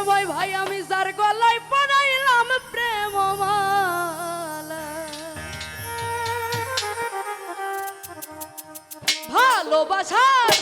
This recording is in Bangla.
তন্ময় ভাই আমি যার গলায় পড়াইলাম প্রেম মালা। ভালোবাসার